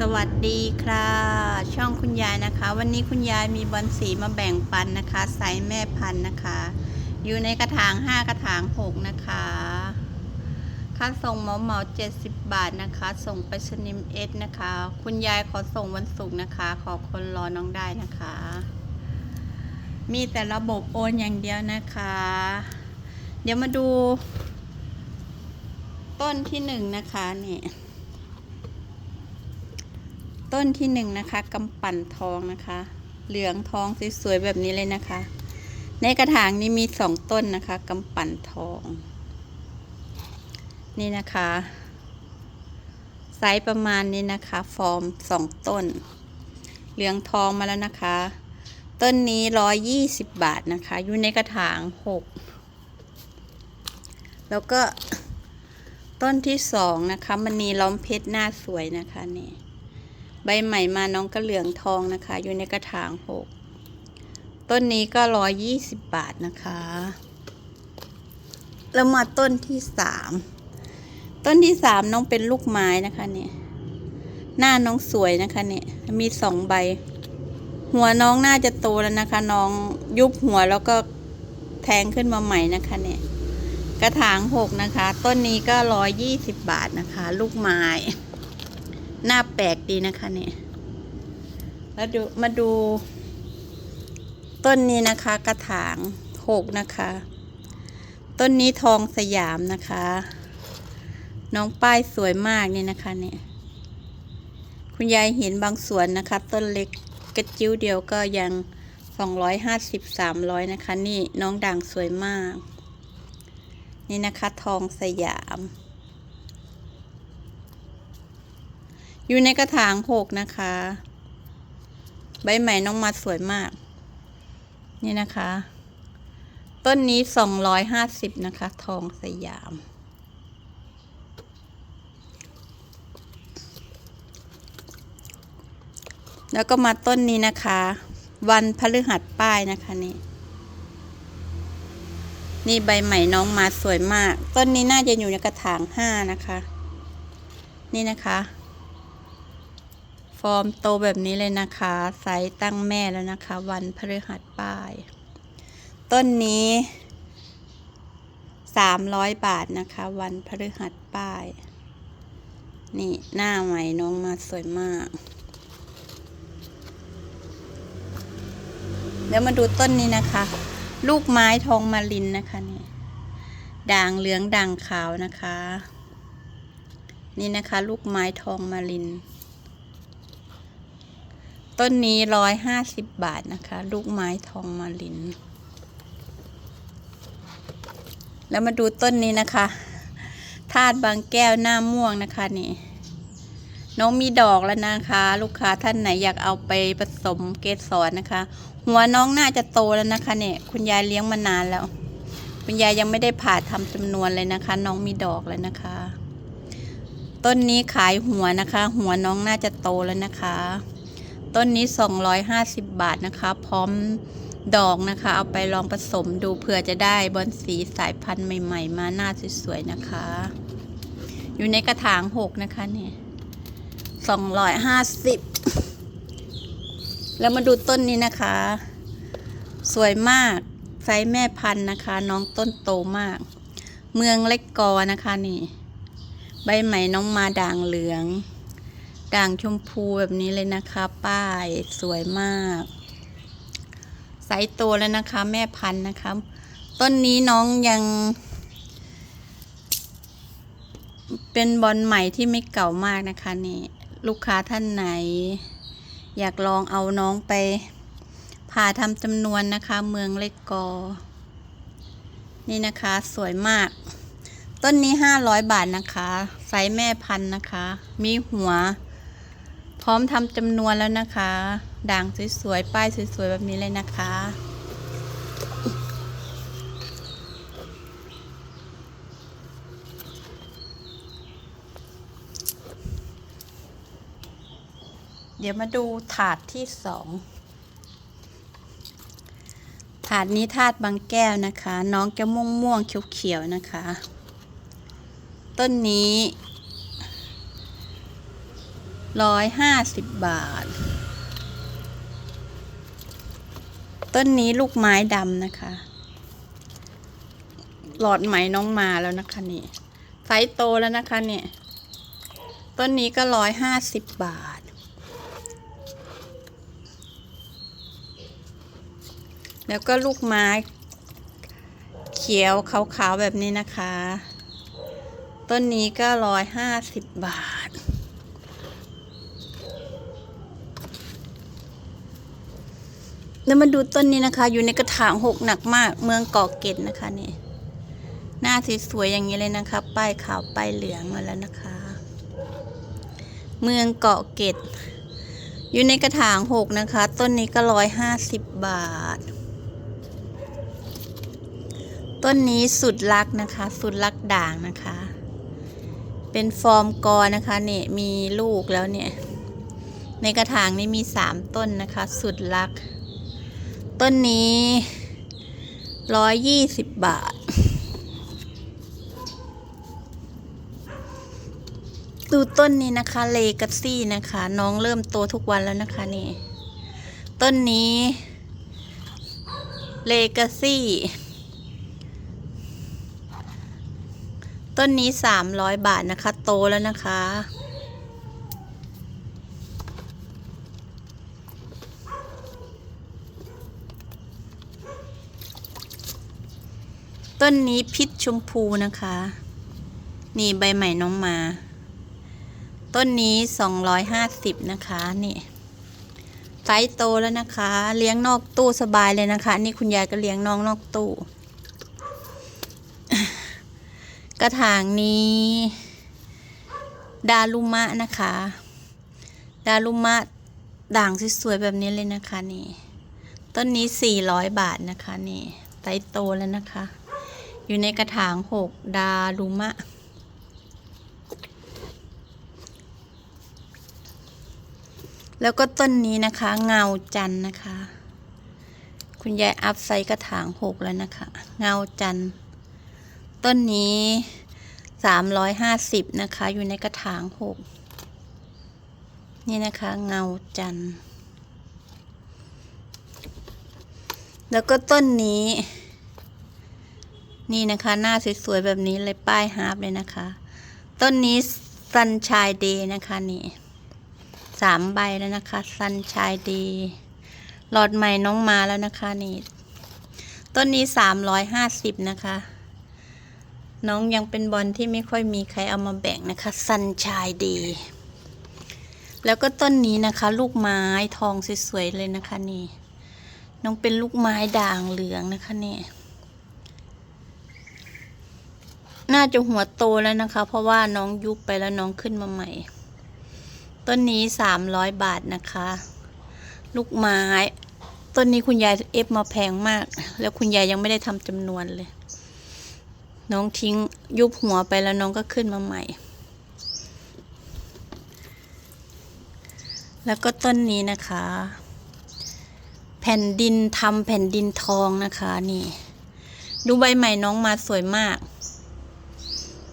สวัสดีค่ะ ช่องคุณยายนะคะ วันนี้คุณยายมีบอลสีมาแบ่งปันนะคะไซส์แม่พันธุ์นะคะ อยู่ในกระถาง 5 กระถาง 6 นะคะ ค่าส่งเหมาเหมา70 บาทนะคะ ส่งไปสนิมเอสนะคะ คุณยายขอส่งวันศุกร์นะคะ ขอคนรอน้องได้นะคะ มีแต่ระบบโอนอย่างเดียวนะคะ เดี๋ยวมาดู ต้นที่หนึ่งนะคะเนี่ย ต้นที่หนึ่งนะคะกำปั่นทองนะคะ เหลืองทองสวยๆแบบนี้เลยนะคะ ในกระถางนี้มีสองต้นนะคะกำปั่นทอง นี่นะคะ ไซส์ประมาณนี้นะคะ ฟอร์มสองต้น เหลืองทองมาแล้วนะคะ ต้นนี้ร้อยยี่สิบบาทนะคะ อยู่ในกระถางหกแล้วก็ต้นที่สองนะคะมันนีล้อมเพชรหน้าสวยนะคะนี่ ใบใหม่มาน้องก็เหลืองทองนะคะ อยู่ในกระถางหกต้นนี้ก็ร้อยยี่สิบบาทนะคะแล้วมาต้นที่สามต้นที่สามน้องเป็นลูกไม้นะคะเนี่ย หน้าน้องสวยนะคะเนี่ย มีสองใบ หัวน้องน่าจะโตแล้วนะคะ น้องยุบหัวแล้วก็แทงขึ้นมาใหม่นะคะเนี่ย กระถางหกนะคะ ต้นนี้ก็ร้อยยี่สิบบาทนะคะ ลูกไม้ หน้าแปลกดีนะคะเนี่ยแล้วดูมาดู ต้นนี้นะคะ กระถางหกนะคะ ต้นนี้ทองสยามนะคะ น้องป้ายสวยมากนี่นะคะเนี่ยคุณยายเห็นบางส่วนนะคะ ต้นเล็กกระจิ้วเดียวก็ยังสองร้อยห้าสิบสามร้อยนะคะ นี่น้องด่างสวยมาก นี่นะคะ ทองสยาม อยู่ในกระถางหกนะคะ ใบใหม่น้องมาสวยมาก นี่นะคะ ต้นนี้สองร้อยห้าสิบนะคะ ทองสยาม แล้วก็มาต้นนี้นะคะ วันพฤหัสป้ายนะคะนี่นี่ใบใหม่น้องมาสวยมาก ต้นนี้น่าจะอยู่ในกระถางห้านะคะ นี่นะคะ อร์มโตแบบนี้เลยนะคะไซส์ตั้งแม่แล้วนะคะ วันพฤหัสป้าย ต้นนี้สามร้อยบาทนะคะ วันพฤหัสป้าย นี่หน้าใหม่น้องมาสวยมาก เดี๋ยวมาดูต้นนี้นะคะ ลูกไม้ทองมาลินนะคะนี่ด่างเหลืองด่างขาวนะคะ นี่นะคะ ลูกไม้ทองมาลิน ต้นนี้ร้อยห้าสิบบาทนะคะ ลูกไม้ทองมาลิน แล้วมาดูต้นนี้นะคะธาตุบางแก้วหน้าม่วงนะคะนี่น้องมีดอกแล้วนะคะ ลูกค้าท่านไหนอยากเอาไปผสมเกสรนะคะ หัวน้องน่าจะโตแล้วนะคะเนี่ยคุณยายเลี้ยงมานานแล้ว คุณยายยังไม่ได้ผ่าทำจำนวนเลยนะคะ น้องมีดอกแล้วนะคะ ต้นนี้ขายหัวนะคะ หัวน้องน่าจะโตแล้วนะคะ ต้นนี้ 250 บาทนะคะ พร้อมดอกนะคะ เอาไปลองผสมดูเผื่อจะได้บอนสีสายพันธุ์ใหม่ ๆ มาหน้าสวยๆนะคะ อยู่ในกระถางหกนะคะเนี่ย250แล้วมาดูต้นนี้นะคะ สวยมากไซส์แม่พันธุ์นะคะ น้องต้นโตมาก เมืองเล็กกอนะคะนี่ ใบใหม่น้องมาด่างเหลือง ด่างชมพูแบบนี้เลยนะคะ ป้ายสวยมากไซส์โตแล้วนะคะ แม่พันธุ์นะคะ ต้นนี้น้องยัง เป็นบอลใหม่ที่ไม่เก่ามากนะคะนี่ ลูกค้าท่านไหน อยากลองเอาน้องไปผ่าทำจำนวนนะคะ เมืองเล็กกอ นี่นะคะสวยมากต้นนี้ห้าร้อยบาทนะคะ ไซส์แม่พันธุ์นะคะ มีหัว พร้อมทำจำนวนแล้วนะคะ ด่างสวยๆ ป้ายสวยๆ แบบนี้เลยนะคะ เดี๋ยวมาดูถาดที่สอง ถาดนี้ถาดบางแก้วนะคะ น้องจะม่วงม่วงๆเขียวๆนะคะ ต้นนี้ ร้อยห้าสิบบาท ต้นนี้ลูกไม้ดำนะคะ หลอดไหมน้องมาแล้วนะคะนี่ไซส์โตแล้วนะคะเนี่ยต้นนี้ก็ร้อยห้าสิบบาท แล้วก็ลูกไม้เขียวขาวๆแบบนี้นะคะ ต้นนี้ก็ร้อยห้าสิบบาท แล้วมาดูต้นนี้นะคะ อยู่ในกระถางหกหนักมาก เมืองเกาะเกร็ดนะคะนี่หน้าสวยๆอย่างนี้เลยนะคะป้ายขาวป้ายเหลืองมาแล้วนะคะ เมืองเกาะเกร็ดอยู่ในกระถางหกนะคะ ต้นนี้ก็ร้อยห้าสิบบาท ต้นนี้สุดรักนะคะ สุดรักด่างนะคะ เป็นฟอร์มกอนะคะเนี่ยมีลูกแล้วเนี่ย ในกระถางนี้มีสามต้นนะคะ สุดรัก ต้นนี้ร้อยยี่สิบบาท ดูต้นนี้นะคะเลกัซี่นะคะ น้องเริ่มโตทุกวันแล้วนะคะนี่ ต้นนี้เลกาซี่ต้นนี้สามร้อยบาทนะคะ โตแล้วนะคะ ต้นนี้พิษชมพูนะคะ นี่ใบใหม่น้องมา ต้นนี้สองร้อยห้าสิบนะคะนี่ไซส์โตแล้วนะคะ เลี้ยงนอกตู้สบายเลยนะคะ นี่คุณยายก็เลี้ยงน้องนอกตู้ กระถางนี้ ดารุมะนะคะ ดารุมะด่างสวยๆแบบนี้เลยนะคะนี่ ต้นนี้สี่ร้อยบาทนะคะนี่ไซส์โตแล้วนะคะ อยู่ในกระถางหกดารุมะ แล้วก็ต้นนี้นะคะ เงาจันนะคะ คุณยายอัพไซส์กระถางหกแล้วนะคะ เงาจัน ต้นนี้สามร้อยห้าสิบนะคะ อยู่ในกระถางหกนี่นะคะ เงาจัน แล้วก็ต้นนี้ นี่นะคะ หน้าสวยๆแบบนี้เลยป้ายฮาร์ปเลยนะคะ ต้นนี้ซันชายเดย์นะคะนี่สามใบแล้วนะคะซันชายดีหลอดใหม่น้องมาแล้วนะคะนี่ต้นนี้สามร้อยห้าสิบนะคะ น้องยังเป็นบอลที่ไม่ค่อยมีใครเอามาแบ่งนะคะซันชายดี แล้วก็ต้นนี้นะคะ ลูกไม้ทองสวยๆเลยนะคะนี่ น้องเป็นลูกไม้ด่างเหลืองนะคะนี่ น่าจะหัวโตแล้วนะคะ เพราะว่าน้องยุบไปแล้วน้องขึ้นมาใหม่ ต้นนี้สามร้อยบาทนะคะ ลูกไม้ ต้นนี้คุณยายเอฟมาแพงมาก แล้วคุณยายยังไม่ได้ทำจำนวนเลย น้องทิ้งยุบหัวไปแล้วน้องก็ขึ้นมาใหม่ แล้วก็ต้นนี้นะคะ แผ่นดินทำแผ่นดินทองนะคะ นี่ ดูใบใหม่น้องมาสวยมาก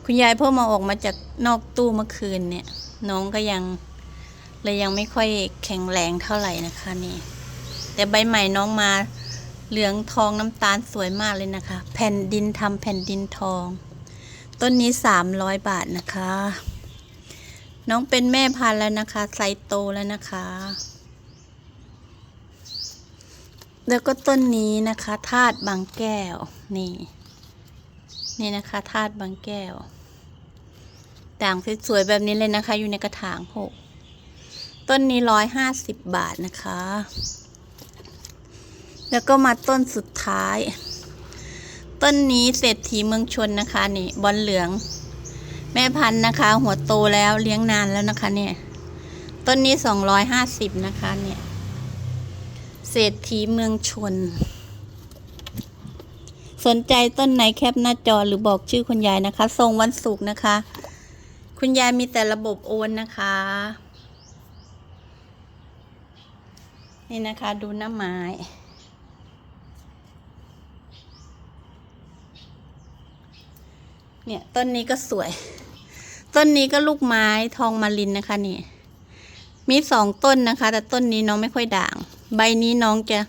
คุณยายเพิ่งมาออกมาจากนอกตู้เมื่อคืนเนี่ย น้องก็ยังเลยยังไม่ค่อยแข็งแรงเท่าไหร่นะคะนี่ แต่ใบใหม่น้องมาเหลืองทองน้ำตาลสวยมากเลยนะคะ แผ่นดินทำแผ่นดินทอง ต้นนี้สามร้อยบาทนะคะ น้องเป็นแม่พันธุ์แล้วนะคะไซส์โตแล้วนะคะ แล้วก็ต้นนี้นะคะธาตุบางแก้วนี่ นี่นะคะธาตุบางแก้ว ด่างสวยๆแบบนี้เลยนะคะ อยู่ในกระถางหกต้นนี้ร้อยห้าสิบบาทนะคะ แล้วก็มาต้นสุดท้าย ต้นนี้เศรษฐีเมืองชนนะคะนี่บอลเหลือง แม่พันธุ์นะคะ หัวโตแล้วเลี้ยงนานแล้วนะคะเนี่ย ต้นนี้สองร้อยห้าสิบนะคะเนี่ย เศรษฐีเมืองชน สนใจต้นไหนแคปหน้าจอหรือบอกชื่อคุณยายนะคะ ส่งวันศุกร์นะคะ คุณยายมีแต่ระบบโอนนะคะ นี่นะคะดูหน้าไม้เนี่ยต้นนี้ก็สวย ต้นนี้ก็ลูกไม้ทองมาลินนะคะนี่ มีสองต้นนะคะ แต่ต้นนี้น้องไม่ค่อยด่าง ใบนี้น้องจะ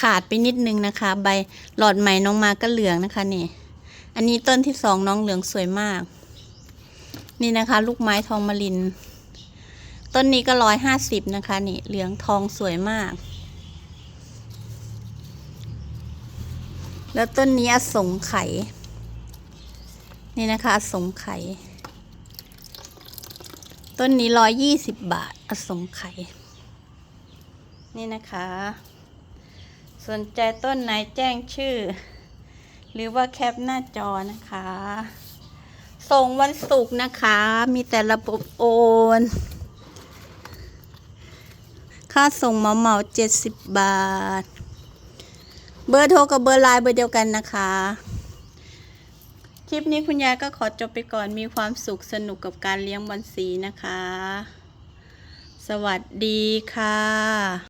ขาดไปนิดนึงนะคะ ใบหลอดใหม่น้องมาก็เหลืองนะคะนี่ อันนี้ต้นที่สองน้องเหลืองสวยมาก นี่นะคะ ลูกไม้ทองมะลิน ต้นนี้ก็ร้อยห้าสิบนะคะ นี่เหลืองทองสวยมาก แล้วต้นนี้อสงไขยนี่นะคะอสงไขยต้นนี้ร้อยยี่สิบบาทอสงไขยนี่นะคะ สนใจต้นไหนแจ้งชื่อ หรือว่าแคปหน้าจอนะคะ ส่งวันศุกร์นะคะ มีแต่ระบบโอน ค่าส่งเหมาเหมาเจ็ดสิบบาท เบอร์โทรกับเบอร์ไลน์เบอร์เดียวกันนะคะ คลิปนี้คุณยายก็ขอจบไปก่อนมีความสุขสนุกกับการเลี้ยงบอลสีนะคะ สวัสดีค่ะ